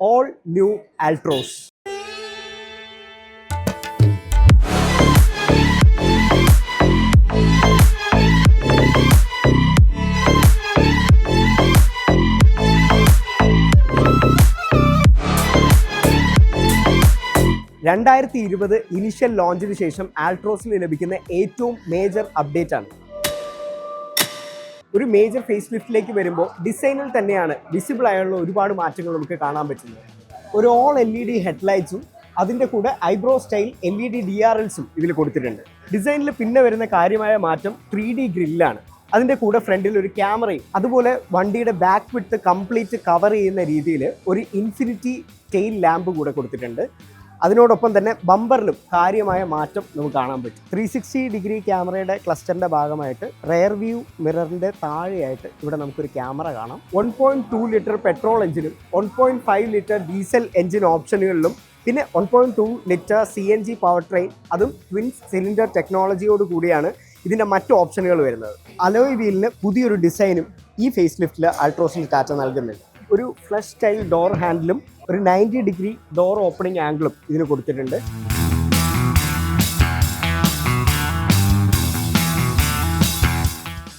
All new Altroz രണ്ടായിരത്തി ഇരുപത് initial ലോഞ്ചിന് ശേഷം ആൾട്രോസിൽ ലഭിക്കുന്ന ഏറ്റവും മേജർ അപ്ഡേറ്റ് ആണ്. ഒരു മേജർ ഫേസ് ലിഫ്റ്റിലേക്ക് വരുമ്പോൾ ഡിസൈനിൽ തന്നെയാണ് വിസിബിൾ ആയുള്ള ഒരുപാട് മാറ്റങ്ങൾ നമുക്ക് കാണാൻ പറ്റുന്നത്. ഒരു ഓൾ എൽ ഇ ഡി ഹെഡ്ലൈറ്റ്സും അതിന്റെ കൂടെ eyebrow style L E D D R എൽസും ഇതിൽ കൊടുത്തിട്ടുണ്ട്. ഡിസൈനിൽ പിന്നെ വരുന്ന കാര്യമായ മാറ്റം ത്രീ ഡി ഗ്രില്ലാണ് അതിന്റെ കൂടെ ഫ്രണ്ടിൽ ഒരു ക്യാമറയും അതുപോലെ വണ്ടിയുടെ ബാക്ക് വിട്ട് കംപ്ലീറ്റ് കവർ ചെയ്യുന്ന രീതിയിൽ ഒരു ഇൻഫിനിറ്റി ടെയിൽ ലാമ്പ് കൂടെ കൊടുത്തിട്ടുണ്ട്. അതിനോടൊപ്പം തന്നെ ബമ്പറിലും കാര്യമായ മാറ്റം നമുക്ക് കാണാൻ പറ്റും. ത്രീ സിക്സ്റ്റി ഡിഗ്രി ക്യാമറയുടെ ക്ലസ്റ്ററിന്റെ ഭാഗമായിട്ട് റെയർ വ്യൂ മിററിന്റെ താഴെയായിട്ട് ഇവിടെ നമുക്കൊരു ക്യാമറ കാണാം. One point two litre petrol എഞ്ചിനും one point five litre diesel engine ഓപ്ഷനുകളിലും പിന്നെ one point two litre C N G power train അതും ട്വിൻ സിലിണ്ടർ ടെക്നോളജിയോട് കൂടിയാണ് ഇതിന്റെ മറ്റ് ഓപ്ഷനുകൾ വരുന്നത്. അലോയ് വീലിന് പുതിയൊരു ഡിസൈനും ഈ ഫേസ് ലിഫ്റ്റിൽ അൾട്രോസിൽ ടാറ്റ നൽകുന്നുണ്ട്. ഒരു ഫ്ലഷ് സ്റ്റൈൽ ഡോർ ഹാൻഡിലും ഒരു നയന്റി ഡിഗ്രി ഡോർ ഓപ്പണിംഗ് ആംഗിളും ഇതിന് കൊടുത്തിട്ടുണ്ട്.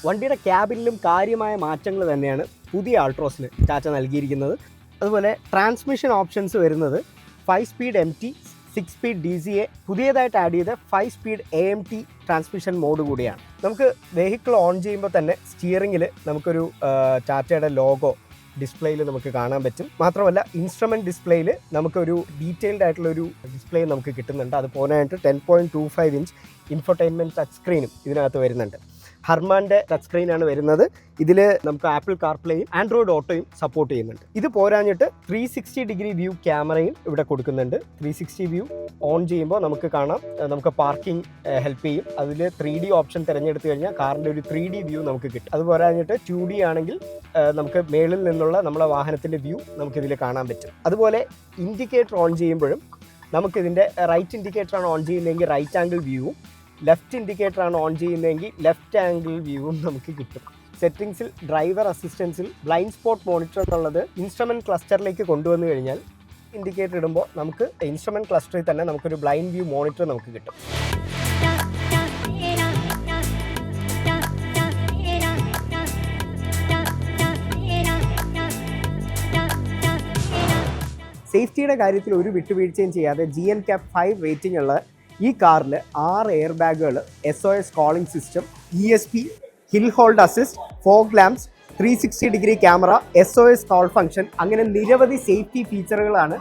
വണ്ടിയുടെ ക്യാബിനിലും കാര്യമായ മാറ്റങ്ങൾ തന്നെയാണ് പുതിയ ആൾട്രോസിന് ടാറ്റ നൽകിയിരിക്കുന്നത്. അതുപോലെ ട്രാൻസ്മിഷൻ ഓപ്ഷൻസ് വരുന്നത് five speed M T six speed D C A പുതിയതായിട്ട് ആഡ് ചെയ്ത five speed A M T transmission mode കൂടിയാണ്. നമുക്ക് വെഹിക്കിൾ ഓൺ ചെയ്യുമ്പോൾ തന്നെ സ്റ്റിയറിങ്ങിൽ നമുക്കൊരു ടാറ്റയുടെ ലോഗോ ഡിസ്പ്ലേയിൽ നമുക്ക് കാണാൻ പറ്റും. മാത്രമല്ല ഇൻസ്ട്രുമെന്റ് ഡിസ്പ്ലേയിൽ നമുക്കൊരു ഡീറ്റെയിൽഡ് ആയിട്ടുള്ള ഒരു ഡിസ്പ്ലേ നമുക്ക് കിട്ടുന്നുണ്ട്. അത് പോകാനായിട്ട് ten point two five inch infotainment touch സ്ക്രീനും ഇതിനകത്ത് വരുന്നുണ്ട്. ഹർമാന്റെ ടച്ച് സ്ക്രീനാണ് വരുന്നത്. ഇതിൽ നമുക്ക് ആപ്പിൾ കാർപ്ലേയും ആൻഡ്രോയിഡ് ഓട്ടോയും സപ്പോർട്ട് ചെയ്യുന്നുണ്ട്. ഇത് പോരാഞ്ഞിട്ട് ത്രീ സിക്സ്റ്റി ഡിഗ്രി വ്യൂ ക്യാമറയും ഇവിടെ കൊടുക്കുന്നുണ്ട്. ത്രീ സിക്സ്റ്റി വ്യൂ ഓൺ ചെയ്യുമ്പോൾ നമുക്ക് കാണാം. നമുക്ക് പാർക്കിംഗ് ഹെൽപ്പ് ചെയ്യും. അതിൽ ത്രീ ഡി ഓപ്ഷൻ തിരഞ്ഞെടുത്ത് കഴിഞ്ഞാൽ കാറിന്റെ ഒരു ത്രീ ഡി വ്യൂ നമുക്ക് കിട്ടും. അത് പോരാഞ്ഞിട്ട് ടു ഡി ആണെങ്കിൽ നമുക്ക് മേളിൽ നിന്നുള്ള നമ്മുടെ വാഹനത്തിന്റെ വ്യൂ നമുക്കിതിൽ കാണാൻ പറ്റും. അതുപോലെ ഇൻഡിക്കേറ്റർ ഓൺ ചെയ്യുമ്പോഴും നമുക്കിതിന്റെ റൈറ്റ് ഇൻഡിക്കേറ്റർ ആണ് ഓൺ ചെയ്യുന്നതെങ്കിൽ റൈറ്റ് ആംഗിൾ വ്യൂവും ലെഫ്റ്റ് ഇൻഡിക്കേറ്റർ ആണ് ഓൺ ചെയ്യുന്നതെങ്കിൽ ലെഫ്റ്റ് ആംഗിൾ വ്യൂവും നമുക്ക് കിട്ടും. സെറ്റിംഗ്സിൽ ഡ്രൈവർ അസിസ്റ്റൻസിൽ ബ്ലൈൻഡ് സ്പോട്ട് മോണിറ്റർ എന്നുള്ളത് ഇൻസ്ട്രുമെന്റ് ക്ലസ്റ്ററിലേക്ക് കൊണ്ടുവന്നു കഴിഞ്ഞാൽ ഇൻഡിക്കേറ്റർ ഇടുമ്പോൾ നമുക്ക് ഇൻസ്ട്രുമെന്റ് ക്ലസ്റ്ററിൽ തന്നെ നമുക്കൊരു ബ്ലൈൻഡ് വ്യൂ മോണിറ്റർ നമുക്ക് കിട്ടും. സേഫ്റ്റിയുടെ കാര്യത്തിൽ ഒരു വിട്ടുവീഴ്ചയും ചെയ്യാതെ G N cap five rating ഉള്ള ഈ കാറിൽ ആറ് എയർ ബാഗുകൾ S O S calling system E S P hill hold assist fog lamps three sixty degree camera S O S call function അങ്ങനെ നിരവധി സേഫ്റ്റി ഫീച്ചറുകളാണ്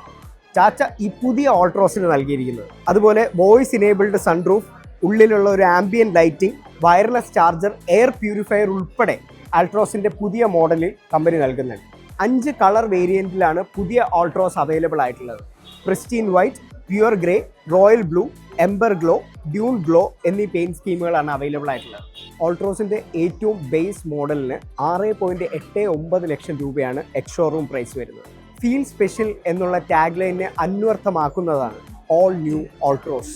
ടാറ്റ ഈ പുതിയ ഓൾട്രോസിന് നൽകിയിരിക്കുന്നത്. അതുപോലെ വോയിസ് ഇനേബിൾഡ് സൺറൂഫ് ഉള്ളിലുള്ള ഒരു ambient lighting wireless charger air purifier ഉൾപ്പെടെ ആൾട്രോസിന്റെ പുതിയ മോഡലിൽ കമ്പനി നൽകുന്നുണ്ട്. അഞ്ച് കളർ വേരിയന്റിലാണ് പുതിയ ഓൾട്രോസ് അവൈലബിൾ ആയിട്ടുള്ളത്. Pristine white pure grey royal blue ember glow dune glow എന്നീ പെയിന്റ് സ്കീമുകളാണ് അവൈലബിൾ ആയിട്ടുള്ളത്. ഓൾട്രോസിന്റെ ഏറ്റവും ബേസ് മോഡലിന് ആറ് പോയിന്റ് എട്ട് ഒമ്പത് ലക്ഷം രൂപയാണ് എക്സ് ഷോറൂം പ്രൈസ് വരുന്നത്. ഫീൽ സ്പെഷ്യൽ എന്നുള്ള ടാഗ് ലൈനെ അന്വർത്ഥമാക്കുന്നതാണ് ഓൾ ന്യൂ ഓൾട്രോസ്